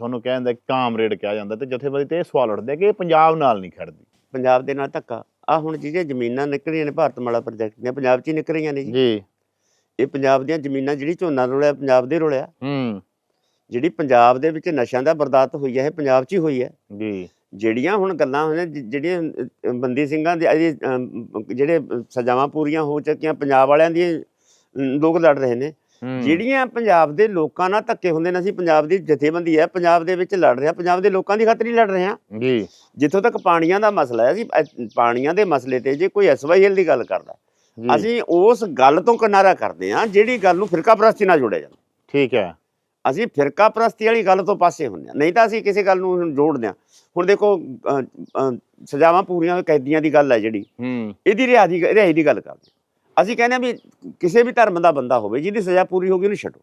ਤੁਹਾਨੂੰ ਕਹਿੰਦਾ ਕਾਮਰੇਡ ਕਿਹਾ ਜਾਂਦਾ ਤੇ ਜਥੇਬੰਦੀ ਤੇ ਇਹ ਸਵਾਲ ਉੱਠਦੇ ਕਿ ਇਹ ਪੰਜਾਬ ਨਾਲ ਨਹੀਂ ਖੜਦੀ। ਪੰਜਾਬ ਦੇ ਨਾਲ ਧੱਕਾ। ਆ ਹੁਣ ਜਿਹੜੀਆਂ ਜ਼ਮੀਨਾਂ ਨਿਕਲੀਆਂ ਨੇ ਭਾਰਤਮਾਲਾ ਪ੍ਰੋਜੈਕਟ ਦੀਆਂ ਪੰਜਾਬ 'ਚ ਹੀ ਨਿਕਲ ਰਹੀਆਂ ਨੇ ਜੀ। ਜੀ। ਇਹ ਪੰਜਾਬ ਦੀਆਂ ਜ਼ਮੀਨਾਂ ਜਿਹੜੀ ਝੋਨਾ ਰੋਲਿਆ ਪੰਜਾਬ ਦੇ ਰੋਲਿਆ। ਹੂੰ। ਜਿਹੜੀ ਪੰਜਾਬ ਦੇ ਵਿੱਚ ਨਸ਼ਿਆਂ ਦਾ ਬਰਦਾਸ਼ਤ ਹੋਈ ਹੈ ਇਹ ਪੰਜਾਬ 'ਚ ਹੀ ਹੋਈ ਹੈ। ਜੀ। ਜਿਹੜੀਆਂ ਹੁਣ ਗੱਲਾਂ ਹੋਈਆਂ ਜਿਹੜੀਆਂ ਬੰਦੀ ਸਿੰਘਾਂ ਦੇ ਜਿਹੜੇ ਸਜ਼ਾਵਾਂ ਪੂਰੀਆਂ ਹੋ ਚੁੱਕੀਆਂ ਪੰਜਾਬ ਵਾਲਿਆਂ ਅਮ, ਲੋਕ ਲੜ ਰਹੇ ਨੇ। ਜਿਹੜੀਆਂ ਪੰਜਾਬ ਦੇ ਲੋਕਾਂ ਨਾਲ ਧੱਕੇ ਹੁੰਦੇ ਨੇ ਅਸੀਂ ਪੰਜਾਬ ਦੀ ਜਥੇਬੰਦੀ ਹੈ ਪੰਜਾਬ ਦੇ ਵਿੱਚ ਲੜ ਰਹੇ ਹਾਂ ਪੰਜਾਬ ਦੇ ਲੋਕਾਂ ਦੀ ਖਾਤਰ ਹੀ ਲੜ ਰਹੇ ਹਾਂ। ਜੀ। ਜਿੱਥੋਂ ਤੱਕ ਪਾਣੀਆਂ ਦਾ ਮਸਲਾ ਹੈ ਅਸੀਂ ਪਾਣੀਆਂ ਦੇ ਮਸਲੇ ਤੇ ਜੇ ਕੋਈ ਐਸਵਾਈਐਲ ਦੀ ਗੱਲ ਕਰਦਾ ਅਸੀਂ ਉਸ ਗੱਲ ਤੋਂ ਕਿਨਾਰਾ ਕਰਦੇ ਹਾਂ ਜਿਹੜੀ ਗੱਲ ਨੂੰ ਫਿਰਕਾ ਪ੍ਰਸਤੀ ਨਾਲ ਜੋੜਿਆ ਜਾਂਦਾ। ਠੀਕ ਹੈ। ਅਸੀਂ ਫਿਰਕਾ ਪ੍ਰਸਤੀ ਵਾਲੀ ਗੱਲ ਤੋਂ ਪਾਸੇ ਹੁੰਦੇ ਹਾਂ। ਨਹੀਂ ਤਾਂ ਅਸੀਂ ਕਿਸੇ ਗੱਲ ਨੂੰ ਜੋੜਦੇ ਹਾਂ। ਹੁਣ ਦੇਖੋ ਸਜ਼ਾਵਾਂ ਪੂਰੀਆਂ ਕੈਦੀਆਂ ਦੀ ਗੱਲ ਹੈ ਜਿਹੜੀ। ਹੂੰ। ਇਹਦੀ ਰਿਹਾਈ ਦੀ ਰਿਹਾਈ ਦੀ ਗੱਲ ਕਰਦੇ ਹਾਂ। ਅਸੀਂ ਕਹਿੰਦੇ ਹਾਂ ਵੀ ਕਿਸੇ ਵੀ ਧਰਮ ਦਾ ਬੰਦਾ ਹੋਵੇ ਜਿਹਦੀ ਸਜ਼ਾ ਪੂਰੀ ਹੋ ਗਈ ਉਹਨੂੰ ਛੱਡੋ।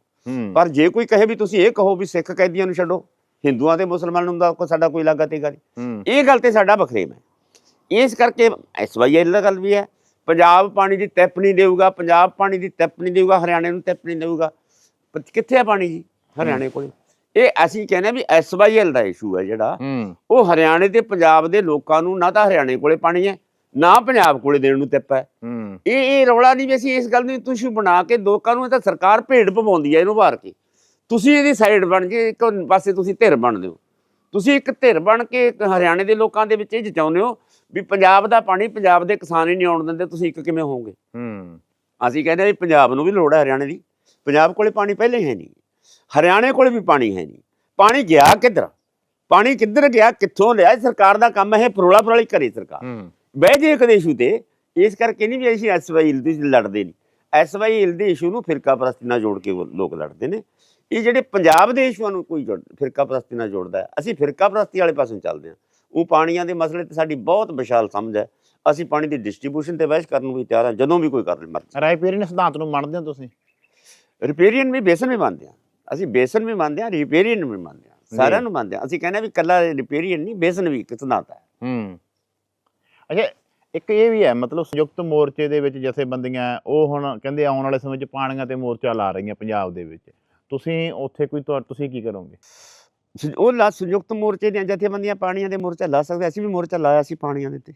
ਪਰ ਜੇ ਕੋਈ ਕਹੇ ਵੀ ਤੁਸੀਂ ਇਹ ਕਹੋ ਵੀ ਸਿੱਖ ਕੈਦੀਆਂ ਨੂੰ ਛੱਡੋ ਹਿੰਦੂਆਂ ਤੇ ਮੁਸਲਮਾਨਾਂ ਦਾ ਕੋਈ ਸਾਡਾ ਕੋਈ ਲਾਗਾ ਤੇ ਗੱਲ ਹੂੰ। ਇਹ ਗੱਲ ਤੇ ਸਾਡਾ ਵਖਰੇਮ ਹੈ। ਇਸ ਕਰਕੇ ਐਸਵਾਈਐਲ ਦਾ ਗੱਲ ਵੀ ਹੈ ਪੰਜਾਬ ਪਾਣੀ ਦੀ ਟੈਪ ਨਹੀਂ ਦੇਊਗਾ ਪੰਜਾਬ ਪਾਣੀ ਦੀ ਟੈਪ ਨਹੀਂ ਦੇਊਗਾ ਹਰਿਆਣੇ ਨੂੰ ਟੈਪ ਨਹੀਂ ਦੇਊਗਾ। ਕਿੱਥੇ ਹੈ ਪਾਣੀ ਜੀ? ਹਰਿਆਣੇ ਕੋਲੇ। ਇਹ ਅਸੀਂ ਕਹਿੰਦੇ ਵੀ ਐਸਵਾਈਐਲ ਦਾ ਇਸ਼ੂ ਹੈ ਜਿਹੜਾ। ਉਹ ਹਰਿਆਣੇ ਤੇ ਪੰਜਾਬ ਦੇ ਲੋਕਾਂ ਨੂੰ ਨਾ ਤਾਂ ਹਰਿਆਣੇ ਕੋਲੇ ਪਾਣੀ ਹੈ ਨਾ ਪੰਜਾਬ ਕੋਲੇ ਦੇਣ ਨੂੰ ਟੈਪ ਹੈ। ਇਹ ਇਹ ਰੌਲਾ ਨਹੀਂ ਵੀ ਅਸੀਂ ਇਸ ਗੱਲ ਨੂੰ ਤੁਸੀਂ ਬਣਾ ਕੇ ਲੋਕਾਂ ਨੂੰ ਇਹ ਤਾਂ ਸਰਕਾਰ ਭੇਡ ਪਵਾਉਂਦੀ ਹੈ ਇਹਨੂੰ ਵਾਰ ਕੇ। ਤੁਸੀਂ ਇਹਦੀ ਸਾਈਡ ਬਣ ਕੇ ਇੱਕ ਪਾਸੇ ਤੁਸੀਂ ਧਿਰ ਬਣਦੇ ਹੋ। ਤੁਸੀਂ ਇੱਕ ਧਿਰ ਬਣ ਕੇ ਹਰਿਆਣੇ ਦੇ ਲੋਕਾਂ ਦੇ ਵਿੱਚ ਇਹ ਜਚਾਉਂਦੇ ਹੋ ਵੀ ਪੰਜਾਬ ਦਾ ਪਾਣੀ ਪੰਜਾਬ ਦੇ ਕਿਸਾਨ ਹੀ ਨਹੀਂ ਆਉਣ ਦਿੰਦੇ ਤੁਸੀਂ ਇੱਕ ਕਿਵੇਂ ਹੋਵੋਗੇ? ਹੂੰ। ਅਸੀਂ ਕਹਿੰਦੇ ਵੀ ਪੰਜਾਬ ਨੂੰ ਵੀ ਲੋੜ ਹੈ ਹਰਿਆਣੇ ਦੀ। ਪੰਜਾਬ ਕੋਲੇ ਪਾਣੀ ਪਹਿਲੇ ਹੀ ਨਹੀਂ। ਹਰਿਆਣੇ ਕੋਲੇ ਵੀ ਪਾਣੀ ਹੈ ਨਹੀਂ। ਪਾਣੀ ਗਿਆ ਕਿੱਧਰ? ਪਾਣੀ ਕਿੱਧਰ ਗਿਆ ਕਿੱਥੋਂ ਲਿਆ ਸਰਕਾਰ ਦਾ ਕੰਮ ਹੈ ਪਰੋਲਾ ਪਰੋਲੀ ਕਰੇ ਸਰਕਾਰ। ਹੂੰ। ਬਹਿ ਜੇ ਕਦੇ ਇਸ਼ੂ ਤੇ ਇਸ ਕਰਕੇ ਨਹੀਂ ਵੀ ਅਸੀਂ ਐਸਵਾਈਐਲ ਦੀ ਲੜਦੇ ਨਹੀਂ। ਐਸਵਾਈਐਲ ਦੇ ਇਸ਼ੂ ਨੂੰ ਫਿਰਕਾ ਪ੍ਰਸਤੀ ਨਾਲ ਜੋੜ ਕੇ ਲੋਕ ਲੜਦੇ ਨੇ। ਇਹ ਜਿਹੜੇ ਪੰਜਾਬ ਦੇ ਇਸ਼ੂਆਂ ਨੂੰ ਕੋਈ ਫਿਰਕਾ ਪ੍ਰਸਤੀ ਨਾਲ ਜੋੜਦਾ ਅਸੀਂ ਫਿਰਕਾ ਪ੍ਰਸਤੀ ਵਾਲੇ ਪਾਸੋਂ ਚੱਲਦੇ ਹਾਂ। ਉਹ ਪਾਣੀਆਂ ਦੇ ਮਸਲੇ ਤੇ ਸਾਡੀ ਬਹੁਤ ਵਿਸ਼ਾਲ ਸਮਝ ਹੈ। ਅਸੀਂ ਪਾਣੀ ਦੀ ਡਿਸਟ੍ਰੀਬਿਊਸ਼ਨ ਤੇ ਬਹਿਸ ਕਰਨ ਨੂੰ ਵੀ ਤਿਆਰ ਹਾਂ ਜਦੋਂ ਵੀ ਕੋਈ ਕਰ ਮਰਜ਼ੀ। ਰਾਇਪੀਰੀ ਨੇ ਸਿਧਾਂਤ ਨੂੰ ਮੰਨਦੇ ਹੋ ਤੁਸੀਂ? ਰਿਪੇਰੀਅਨ ਵੀ ਬੇਸਨ ਵੀ ਮੰਨਦੇ ਹਾਂ। ਅਸੀਂ ਬੇਸਨ ਵੀ ਮੰਨਦੇ ਹਾਂ ਰਿਪੇਰੀਅਨ ਵੀ ਮੰਨਦੇ ਹਾਂ। ਸਾਰਿਆਂ ਨੂੰ ਮੰਨਦੇ ਹਾਂ। ਅਸੀਂ ਕਹਿੰਦੇ ਹਾਂ ਵੀ ਕੱਲਾ ਰਿਪੇਰੀਅਨ ਨਹੀਂ ਬੇਸਨ ਵੀ ਇੱਕ ਸਿਧਾਂਤ ਹੈ। ਹੂੰ। ਅੱਛਾ ਇੱਕ ਇਹ ਵੀ ਹੈ ਮਤਲਬ ਸੰਯੁਕਤ ਮੋਰਚੇ ਦੇ ਵਿੱਚ ਜਥੇਬੰਦੀਆਂ ਉਹ ਹੁਣ ਕਹਿੰਦੇ ਆਉਣ ਵਾਲੇ ਸਮੇਂ 'ਚ ਪਾਣੀਆਂ ਤੇ ਮੋਰਚਾ ਲਾ ਰਹੀਆਂ ਪੰਜਾਬ ਦੇ ਵਿੱਚ। ਤੁਸੀਂ ਉੱਥੇ ਕੋਈ ਤੁਸੀਂ ਕੀ ਕਰੋਗੇ? ਉਹ ਲਾ ਸੰਯੁਕਤ ਮੋਰਚੇ ਦੀਆਂ ਜਥੇਬੰਦੀਆਂ ਪਾਣੀਆਂ ਦੇ ਮੋਰਚਾ ਲਾ ਸਕਦੇ ਅਸੀਂ ਵੀ ਮੋਰਚਾ ਲਾਇਆ ਸੀ ਪਾਣੀਆਂ ਦੇ ਤੇ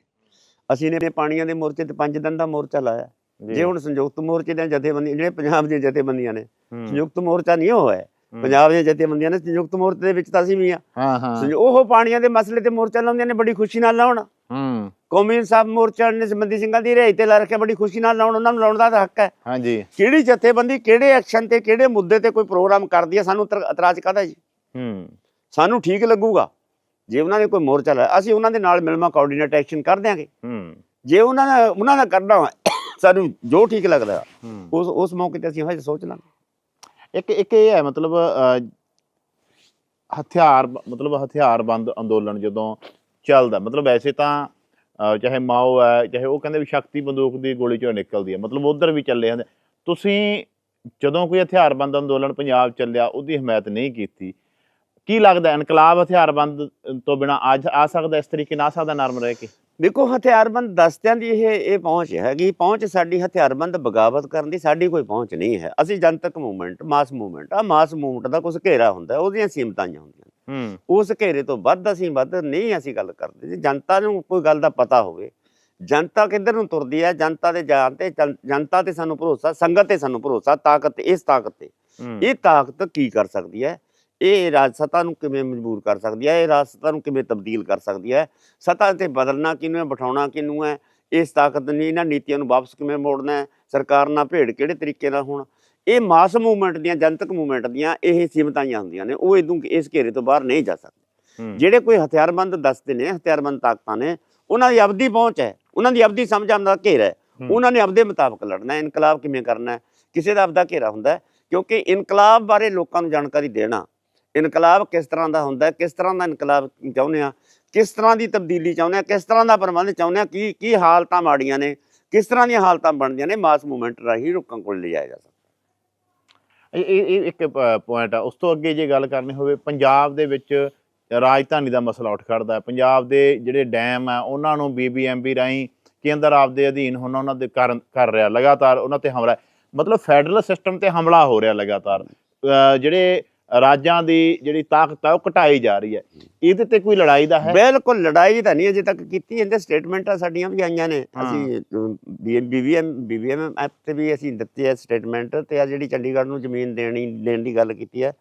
ਅਸੀਂ ਨੇ ਪਾਣੀਆਂ ਦੇ ਮੋਰਚੇ ਤੇ ਪੰਜ ਦਿਨ ਦਾ ਮੋਰਚਾ ਲਾਇਆ। ਜੇ। ਹੁਣ ਸੰਯੁਕਤ ਮੋਰਚੇ ਦੀਆਂ ਜਥੇਬੰਦੀਆਂ ਜਿਹੜੇ ਪੰਜਾਬ ਦੀਆਂ ਜਥੇਬੰਦੀਆਂ ਨੇ ਸੰਯੁਕਤ ਮੋਰਚਾ ਨਹੀਂ ਹੋਇਆ। ਪੰਜਾਬ ਦੀਆਂ ਜਥੇਬੰਦੀਆਂ ਨੇ ਸੰਯੁਕਤ ਮੋਰਚੇ ਦੇ ਵਿੱਚ ਤਾਂ ਅਸੀਂ ਵੀ ਆ ਹਾਂ ਹਾਂ। ਉਹ ਪਾਣੀਆਂ ਦੇ ਮਸਲੇ ਤੇ ਮੋਰਚਾ ਲਾਉਂਦੀਆਂ ਨੇ ਬੜੀ ਖੁਸ਼ੀ ਨਾਲ ਲਾਉਣ। ਹੂੰ। ਕੌਮੀ ਇਨਸਾਫ ਮੋਰਚਾ ਨੇ ਸੰਬੰਧੀ ਸਿੰਘਾਂ ਦੀ ਰਿਹਾਈ ਤੇ ਲਾ ਰੱਖਿਆ ਬੜੀ ਖੁਸ਼ੀ ਨਾਲ ਲਾਉਣ ਉਹਨਾਂ ਨੂੰ ਲਾਉਣ ਦਾ ਹੱਕ ਹੈ। ਹਾਂਜੀ। ਕਿਹੜੀ ਜਥੇਬੰਦੀ ਕਿਹੜੇ ਐਕਸ਼ਨ ਤੇ ਕਿਹੜੇ ਮੁੱਦੇ ਤੇ ਕੋਈ ਪ੍ਰੋਗਰਾਮ ਕਰਦੀ ਹੈ ਸਾਨੂੰ ਇਤਰ- ਇਤਰਾਜ਼ ਕਾਹਦਾ ਜੀ? ਹੂੰ। ਸਾਨੂੰ ਠੀਕ ਲੱਗੂਗਾ। ਜੇ ਉਹਨਾਂ ਨੇ ਕੋਈ ਮੋਰਚਾ ਲਾਇਆ ਅਸੀਂ ਉਹਨਾਂ ਦੇ ਨਾਲ ਮਿਲਮਾ ਕੋਆਰਡੀਨੇਟ ਐਕਸ਼ਨ ਕਰ ਦਿਆਂਗੇ। ਹੂੰ। ਜੇ ਉਹਨਾਂ ਦਾ ਉਹਨਾਂ ਦਾ ਕਰਨਾ ਸਾਨੂੰ ਜੋ ਠੀਕ ਲੱਗਦਾ ਉਸ ਉਸ ਮੌਕੇ ਤੇ ਅਸੀਂ ਹਜੇ ਸੋਚ ਲਾਂਗੇ। ਇੱਕ ਇੱਕ ਇਹ ਹੈ ਮਤਲਬ ਹਥਿਆਰ ਮਤਲਬ ਹਥਿਆਰਬੰਦ ਅੰਦੋਲਨ ਜਦੋਂ ਚੱਲਦਾ ਮਤਲਬ ਵੈਸੇ ਤਾਂ ਚਾਹੇ ਮਾਓ ਹੈ, ਚਾਹੇ ਉਹ ਕਹਿੰਦੇ ਵੀ ਸ਼ਕਤੀ ਬੰਦੂਕ ਦੀ ਗੋਲੀ ਚੋਂ ਨਿਕਲਦੀ ਹੈ, ਮਤਲਬ ਉਧਰ ਵੀ ਚੱਲੇ ਜਾਂਦੇ ਤੁਸੀਂ ਜਦੋਂ ਕੋਈ ਹਥਿਆਰਬੰਦ ਅੰਦੋਲਨ ਪੰਜਾਬ ਚੱਲਿਆ, ਉਹਦੀ ਹਮਾਇਤ ਨਹੀਂ ਕੀਤੀ। ਕੀ ਲੱਗਦਾ ਇਨਕਲਾਬ ਹਥਿਆਰਬੰਦ ਤੋਂ ਬਿਨਾ ਅੱਜ ਆ ਸਕਦਾ, ਇਸ ਤਰੀਕੇ ਨਾਲ ਆ ਸਕਦਾ, ਨਰਮ ਰਹਿ ਕੇ? ਦੇਖੋ, ਹਥਿਆਰਬੰਦ ਦਸਤਿਆਂ ਦੀ ਇਹ ਇਹ ਪਹੁੰਚ ਹੈਗੀ ਪਹੁੰਚ ਸਾਡੀ ਹਥਿਆਰਬੰਦ ਬਗਾਵਤ ਕਰਨ ਦੀ ਸਾਡੀ ਕੋਈ ਪਹੁੰਚ ਨਹੀਂ ਹੈ। ਅਸੀਂ ਜਨਤਕ ਮੂਵਮੈਂਟ ਮਾਸ ਮੂਵਮੈਂਟ ਆ ਮਾਸ ਮੂਵਮੈਂਟ ਦਾ ਕੁਝ ਘੇਰਾ ਹੁੰਦਾ ਉਹਦੀਆਂ ਸੀਮਤਾਂ ਹੁੰਦੀਆਂ ਉਸ ਘੇਰੇ ਤੋਂ ਵੱਧ ਅਸੀਂ ਵੱਧ ਨਹੀਂ ਅਸੀਂ ਗੱਲ ਕਰਦੇ। ਜੇ ਜਨਤਾ ਨੂੰ ਕੋਈ ਗੱਲ ਦਾ ਪਤਾ ਹੋਵੇ ਜਨਤਾ ਕਿੱਧਰ ਨੂੰ ਤੁਰਦੀ ਹੈ? ਜਨਤਾ ਦੇ ਜਾਨ ਤੇ ਜਨ- ਜਨਤਾ ਤੇ ਸਾਨੂੰ ਭਰੋਸਾ ਸੰਗਤ ਤੇ ਸਾਨੂੰ ਭਰੋਸਾ ਤਾਕਤ ਇਸ ਤਾਕਤ ਤੇ। ਇਹ ਤਾਕਤ ਕੀ ਕਰ ਸਕਦੀ ਹੈ? ਇਹ ਰਾਜ ਸੱਤਾ ਨੂੰ ਕਿਵੇਂ ਮਜਬੂਰ ਕਰ ਸਕਦੀ ਹੈ? ਇਹ ਰਾਜ ਸੱਤਾ ਨੂੰ ਕਿਵੇਂ ਤਬਦੀਲ ਕਰ ਸਕਦੀ ਹੈ? ਸੱਤਾ ਤੇ ਬਦਲਣਾ ਕਿਹਨੂੰ ਹੈ? ਬਿਠਾਉਣਾ ਕਿਹਨੂੰ ਹੈ? ਇਸ ਤਾਕਤ ਨੇ ਇਹਨਾਂ ਨੀਤੀਆਂ ਨੂੰ ਵਾਪਸ ਕਿਵੇਂ ਮੋੜਨਾ ਹੈ? ਸਰਕਾਰ ਨਾਲ ਭੇੜ ਕਿਹੜੇ ਤਰੀਕੇ ਨਾਲ ਹੋਣ? ਇਹ ਮਾਸ ਮੂਵਮੈਂਟ ਦੀਆਂ ਜਨਤਕ ਮੂਵਮੈਂਟ ਦੀਆਂ ਇਹ ਸੀਮਤਾਂ ਹੁੰਦੀਆਂ ਨੇ। ਉਹ ਇਦੋਂ ਇਸ ਘੇਰੇ ਤੋਂ ਬਾਹਰ ਨਹੀਂ ਜਾ ਸਕਦੇ। ਹੂੰ। ਜਿਹੜੇ ਕੋਈ ਹਥਿਆਰਬੰਦ ਦੱਸਦੇ ਨੇ ਹਥਿਆਰਬੰਦ ਤਾਕਤਾਂ ਨੇ ਉਹਨਾਂ ਦੀ ਆਪਦੀ ਪਹੁੰਚ ਹੈ। ਉਹਨਾਂ ਦੀ ਆਪਦੀ ਸਮਝ ਆਉਂਦਾ ਘੇਰਾ ਹੈ। ਹੂੰ। ਉਹਨਾਂ ਨੇ ਆਪਦੇ ਮੁਤਾਬਕ ਲੜਨਾ ਹੈ। ਇਨਕਲਾਬ ਕਿਵੇਂ ਕਰਨਾ ਹੈ? ਕਿਸੇ ਦਾ ਆਪਦਾ ਘੇਰਾ ਹੁੰਦਾ ਹੈ। ਕਿਉਂਕਿ ਇਨਕਲਾਬ ਬਾਰੇ ਲੋਕਾਂ ਨੂੰ ਜਾਣਕਾਰੀ ਦੇਣਾ ਇਨਕਲਾਬ ਕਿਸ ਤਰ੍ਹਾਂ ਦਾ ਹੁੰਦਾ ਹੈ ਕਿਸ ਤਰ੍ਹਾਂ ਦਾ ਇਨਕਲਾਬ ਚਾਹੁੰਦੇ ਆ ਕਿਸ ਤਰ੍ਹਾਂ ਦੀ ਤਬਦੀਲੀ ਚਾਹੁੰਦੇ ਆ ਕਿਸ ਤਰ੍ਹਾਂ ਦਾ ਪ੍ਰਬੰਧ ਚਾਹੁੰਦੇ ਆ ਕੀ ਕੀ ਹਾਲਤਾਂ ਮਾੜੀਆਂ ਨੇ ਕਿਸ ਤਰ੍ਹਾਂ ਦੀਆਂ ਹਾਲਤਾਂ ਬਣਦੀਆਂ ਨੇ ਮਾਸ ਮੂਵਮੈਂਟ ਰਾਹੀਂ ਲੋਕਾਂ ਕੋਲ ਲਿਜਾਇਆ ਜਾ ਸਕਦਾ। ਇਹ ਇਹ ਇੱਕ ਪੁਆਇੰਟ ਆ। ਉਸ ਤੋਂ ਅੱਗੇ ਜੇ ਗੱਲ ਕਰਨੀ ਹੋਵੇ, ਪੰਜਾਬ ਦੇ ਵਿੱਚ ਰਾਜਧਾਨੀ ਦਾ ਮਸਲਾ ਉੱਠ ਖੜਦਾ ਹੈ। ਪੰਜਾਬ ਦੇ ਜਿਹੜੇ ਡੈਮ ਆ, ਉਹਨਾਂ ਨੂੰ ਬੀਬੀਐਮਬੀ ਰਾਹੀਂ ਕੇਂਦਰ ਆਪਦੇ ਅਧੀਨ ਹੁਣ ਉਹਨਾਂ ਦੇ ਕਰ ਕਰ ਰਿਹਾ। ਲਗਾਤਾਰ ਉਹਨਾਂ ਤੇ ਹਮਲਾ ਮਤਲਬ ਫੈਡਰਲ ਸਿਸਟਮ ਤੇ ਹਮਲਾ ਹੋ ਰਿਹਾ ਲਗਾਤਾਰ। ਜਿਹੜੇ ਰਾਜਾਂ ਦੀ ਜਿਹੜੀ ਤਾਕਤ ਹੈ ਉਹ ਘਟਾਈ ਜਾ ਰਹੀ ਹੈ। ਇਹਦੇ ਤੇ ਕੋਈ ਲੜਾਈ ਦਾ ਹੈ? ਬਿਲਕੁਲ ਲੜਾਈ ਤਾਂ ਨਹੀਂ ਅਜੇ ਤੱਕ ਕੀਤੀ। ਇਹਦੇ ਸਟੇਟਮੈਂਟਾਂ ਸਾਡੀਆਂ ਵੀ ਆਈਆਂ ਨੇ। ਅਸੀਂ ਬੀਵੀਐਮ ਬੀਵੀਐਮ ਐਪ ਤੇ ਵੀ ਅਸੀਂ ਦਿੱਤੀ ਹੈ ਸਟੇਟਮੈਂਟ ਤੇ ਆ ਜਿਹੜੀ ਚੰਡੀਗੜ੍ਹ ਨੂੰ ਜ਼ਮੀਨ ਦੇਣੀ ਦੇਣ ਦੀ ਗੱਲ ਕੀਤੀ ਹੈ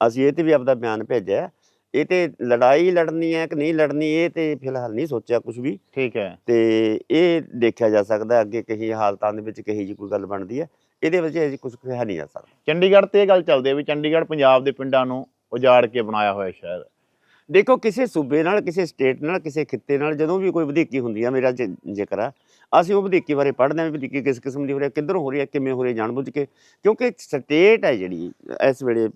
ਅਸੀਂ ਇਹ ਤੇ ਵੀ ਆਪਦਾ ਬਿਆਨ ਭੇਜਿਆ। ਇਹ ਤੇ ਲੜਾਈ ਲੜਨੀ ਹੈ ਕਿ ਨਹੀਂ ਲੜਨੀ ਇਹ ਤੇ ਫਿਲਹਾਲ ਨਹੀਂ ਸੋਚਿਆ ਕੁਝ ਵੀ। ਠੀਕ ਹੈ। ਤੇ ਇਹ ਦੇਖਿਆ ਜਾ ਸਕਦਾ ਅੱਗੇ ਕਹੀ ਹਾਲਤਾਂ ਦੇ ਵਿੱਚ ਕਹੀ ਜੀ ਕੋਈ ਗੱਲ ਬਣਦੀ ਹੈ। ਇਹਦੇ ਵਿੱਚ ਅਜੇ ਕੁਝ ਕਿਹਾ ਨਹੀਂ ਜਾ ਸਕਦਾ। ਚੰਡੀਗੜ੍ਹ ਤੇ ਇਹ ਗੱਲ ਚੱਲਦੀ ਹੈ ਵੀ ਚੰਡੀਗੜ੍ਹ ਪੰਜਾਬ ਦੇ ਪਿੰਡਾਂ ਨੂੰ ਉਜਾੜ ਕੇ ਬਣਾਇਆ ਹੋਇਆ ਸ਼ਹਿਰ। ਹੈ। ਦੇਖੋ ਕਿਸੇ ਸੂਬੇ ਨਾਲ, ਕਿਸੇ ਸਟੇਟ ਨਾਲ, ਕਿਸੇ ਖਿੱਤੇ ਨਾਲ ਜਦੋਂ ਵੀ ਕੋਈ ਵਧੀਕੀ ਹੁੰਦੀ ਆ, ਮੇਰਾ ਜ਼ਿਕਰ ਆ, ਅਸੀਂ ਉਹ ਵਧੀਕੀ ਬਾਰੇ ਪੜ੍ਹਦੇ ਹਾਂ ਵੀ ਵਧੀਕੀ ਕਿਸ ਕਿਸਮ ਦੀ ਹੋ ਰਹੀ ਹੈ, ਕਿੱਧਰੋਂ ਹੋ ਰਹੀ ਹੈ, ਕਿਵੇਂ ਹੋ ਰਹੀ ਹੈ, ਜਾਣਬੁੱਝ ਕੇ, ਕਿਉਂਕਿ ਸਟੇਟ ਹੈ ਜਿਹੜੀ, ਇਸ ਵੇਲੇ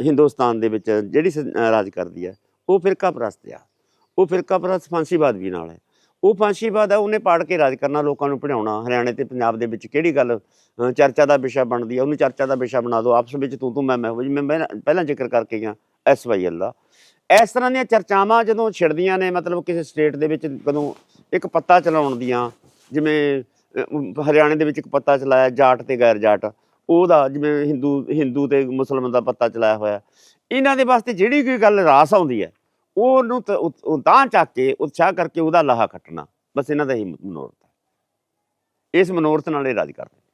ਹਿੰਦੁਸਤਾਨ ਦੇ ਵਿੱਚ ਜਿਹੜੀ ਸ- ਰਾਜ ਕਰਦੀ ਹੈ, ਉਹ ਫਿਰਕਾ ਪ੍ਰਸਤ ਆ। ਉਹ ਫਿਰਕਾ ਪ੍ਰਸਤ ਫਾਂਸੀਵਾਦ ਵੀ ਨਾਲ ਹੈ। ਉਹ ਫਾਂਸੀਵਾਦ ਹੈ ਉਹਨੇ ਪਾੜ ਕੇ ਰਾਜ ਕਰਨਾ ਲੋਕਾਂ ਨੂੰ ਪੜਾਉਣਾ ਹਰਿਆਣੇ ਤੇ ਪੰਜਾਬ ਦੇ ਵਿੱਚ ਕਿਹੜੀ ਗੱਲ ਚਰਚਾ ਦਾ ਵਿਸ਼ਾ ਬਣਦੀ ਹੈ ਉਹਨੂੰ ਚਰਚਾ ਦਾ ਵਿਸ਼ਾ ਬਣਾ ਦਿਓ ਆਪਸ ਵਿੱਚ ਤੂੰ ਤੂੰ, ਮੈਂ ਮੈਂ ਹੋ ਜੀ, ਮੈਂ ਪਹਿਲਾਂ- ਪਹਿਲਾਂ ਜ਼ਿਕਰ ਕਰਕੇ ਗਿਆ, ਐਸ ਵਾਈ ਦਾ। ਇਸ ਤਰ੍ਹਾਂ ਦੀਆਂ ਚਰਚਾਵਾਂ ਜਦੋਂ ਛਿੜਦੀਆਂ ਨੇ, ਮਤਲਬ ਕਿਸੇ ਸਟੇਟ ਦੇ ਵਿੱਚ ਕਦੋਂ ਇੱਕ ਪੱਤਾ ਚਲਾਉਣ ਦੀਆਂ, ਜਿਵੇਂ ਹਰਿਆਣੇ ਦੇ ਵਿੱਚ ਇੱਕ ਪੱਤਾ ਚਲਾਇਆ, ਜਾਟ ਤੇ ਗੈਰ ਜਾਟ। ਉਹਦਾ ਜਿਵੇਂ ਹਿੰਦੂ ਹਿੰਦੂ ਤੇ ਮੁਸਲਮਾਨ ਦਾ ਪੱਤਾ ਚਲਾਇਆ ਹੋਇਆ। ਇਹਨਾਂ ਦੇ ਵਾਸਤੇ ਜਿਹੜੀ ਕੋਈ ਗੱਲ ਰਾਸ ਆਉਂਦੀ ਹੈ ਉਹਨੂੰ ਤਾਂ ਚੱਕ ਕੇ ਉਤਸ਼ਾਹ ਕਰਕੇ ਉਹਦਾ ਲਾਹਾ ਕੱਟਣਾ ਬਸ ਇਹਨਾਂ ਦਾ ਹੀ ਮਨੋਰਥ ਹੈ। ਇਸ ਮਨੋਰਥ ਨਾਲ ਇਹ ਰਾਜ ਕਰਦੇ